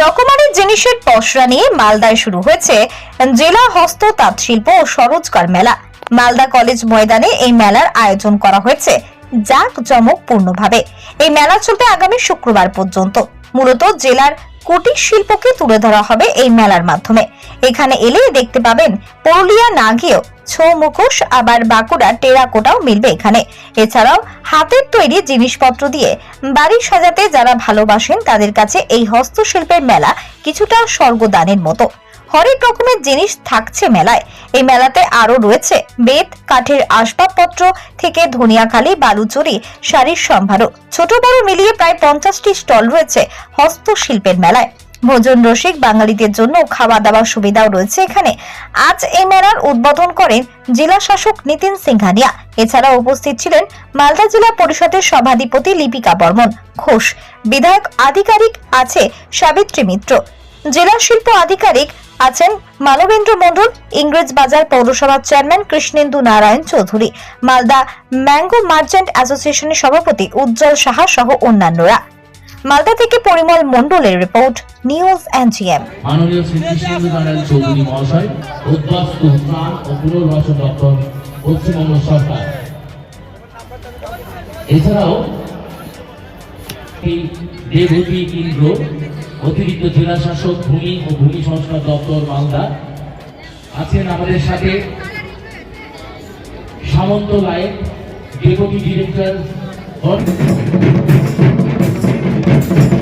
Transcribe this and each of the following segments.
রকমারি জিনিসের পসরা নিয়ে মালদায় শুরু হয়েছে জেলা হস্ত তাঁত শিল্প ও সরোজগার মেলা। মালদা কলেজ ময়দানে এই মেলার আয়োজন করা হয়েছে জাক পূর্ণভাবে এই মেলা চলবে আগামী শুক্রবার পর্যন্ত। মূলত জেলার কুটির শিল্পকে তুলে ধরা হবে এই মেলার মাধ্যমে। এখানে এলে দেখতে পাবেন পুরুলিয়া না গিয়েও ছৌ মুখোশ আবার বাঁকুড়া টেরাকোটাও মিলবে এখানে। এছাড়াও হাতের তৈরি জিনিসপত্র দিয়ে বাড়ি সাজাতে যারা ভালোবাসেন, তাদের কাছে এই হস্তশিল্পের মেলা কিছুটা স্বর্গদানের মতো। হরেক রকমের জিনিস থাকছে মেলায়। এই মেলাতে আরও রয়েছে বেত, কাঠের আসবাবপত্র থেকে ধনিয়াখালি, বালুচুরি, শাড়ির সম্ভারও ছোট বড় মিলিয়ে প্রায় পঞ্চাশটি স্টল রয়েছে হস্তশিল্পের মেলায়। ভোজন রসিক বাঙালিদের জন্য খাওয়া দাওয়ার সুবিধাও রয়েছে এখানে। আজ এই মেলার উদ্বোধন করেন জেলা শাসক নিতিন সিংহানিয়া। এছাড়া উপস্থিত ছিলেন মালদা জেলা পরিষদের সভাধিপতি লিপিকা বর্মন ঘোষ। বিধায়ক আধিকারিক আছে সাবিত্রী মিত্র। জেলা শিল্প আধিকারিক আছেন মানবেন্দ্র মণ্ডল, ইংরেজ বাজার পৌরসভার chairman Krishnendu Narayan Chowdhury. Malda mango merchant অ্যাসোসিয়েশনের সভাপতি উজ্জ্বল সাহা সহ অন্যান্যরা। মালদা থেকে পরিমল মণ্ডলের রিপোর্ট, নিউজ এনজিএম। মাননীয় শ্রী কৃষ্ণেন্দু চৌধুরী মহাশয় উদ্বাস্তু ত্রাণ ও পুনর্বাসন দপ্তর, পশ্চিমবঙ্গ সরকার। এছাড়াও দেবতী ইন্দ্র অতিরিক্ত জেলা শাসক, ভূমি ও ভূমি সংস্কার দপ্তর মালদা আছেন আমাদের সাথে Samanta Layek deputy director Thank you.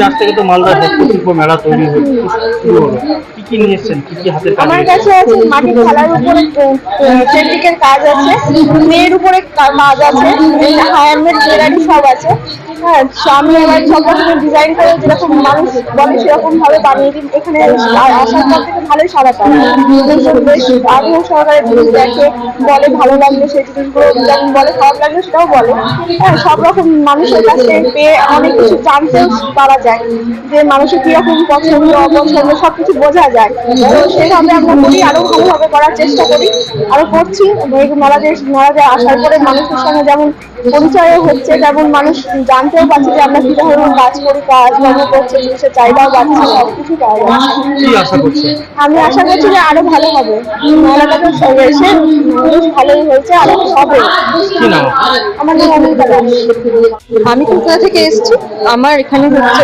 যে আজ থেকে তো মালদা হস্তশিল্প মেলা তৈরি হচ্ছে কি কি নিয়ে এসছেন? কি কি হাতে আমার কাছে আছে মাটির থালার উপরে ফেব্রিকের কাজ আছে মেয়ের উপরে কাজ আছে হ্যান্ডমেড জুয়েলারি সব আছে। হ্যাঁ আমি এবার সব রকমের ডিজাইন করে যেরকম মানুষ বলে সেরকম ভাবে বানিয়ে দিই এখানে আসার পর থেকে ভালোই সারা পায়। বেশ আগ্রহ জিনিস দেখে বলে ভালো লাগলে সেই জিনিসগুলো যেমন বলে, খারাপ লাগলে সেটাও বলে। হ্যাঁ সব রকম মানুষের কাছ পেয়ে অনেক কিছু জানতেও পারা যায়। যে মানুষের কীরকম পছন্দ, অপছন্দ সবকিছু বোঝা যায়। তো সেভাবে আমরা করি আরও ভালোভাবে করার চেষ্টা করি। আরও করছি। মেলাতে মেলাতে আসার পরে মানুষের সঙ্গে যেমন পরিচয় হচ্ছে তেমন মানুষ জানতেও পারছে যে আমরা কি ধরনের কাজ করি কাজ কর্ম করছে জিনিসের চাহিদাও বাড়ছে সবকিছু পাওয়া যাচ্ছে আমি আশা করছি যে আরও ভালো হবে। সব এসে ভালোই হয়েছে আরও হবে। আমার আমি কলকাতা থেকে এসেছি। আমার এখানে হচ্ছে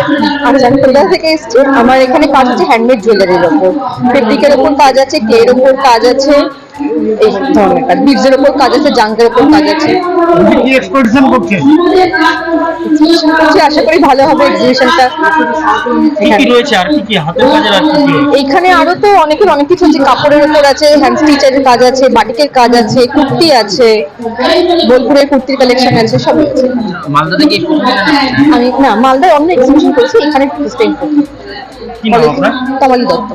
আমি কলকাতা থেকে এসেছি। আমার এখানে কাজ হচ্ছে হ্যান্ডমেড জুয়েলারির ওপর। ফেব্রিকের ওপর কাজ আছে ক্লের ওপর কাজ আছে। এই ধরনের কাজ। বিটসের ওপর কাজ আছে জাঙ্কের ওপর কাজ আছে। কি এক্সপোজিশন করছেন হচ্ছে আশা করি ভালো হবে এক্সিবিশনটা কি কি রয়েছে আর কি কি হাতের কাজের আর কি কি এইখানে আরও তো অনেকের অনেক কিছু আছে। কাপড়ের উপর আছে হ্যান্ড স্টিচারের কাজ আছে বাটিকের কাজ আছে কুর্তি আছে বোলপুরের কুর্তির কালেকশন আছে সব আছে। মালদা থেকে আমি না মালদায় অন্য এক্সিবিশন করেছি এখানে তমালি দত্ত।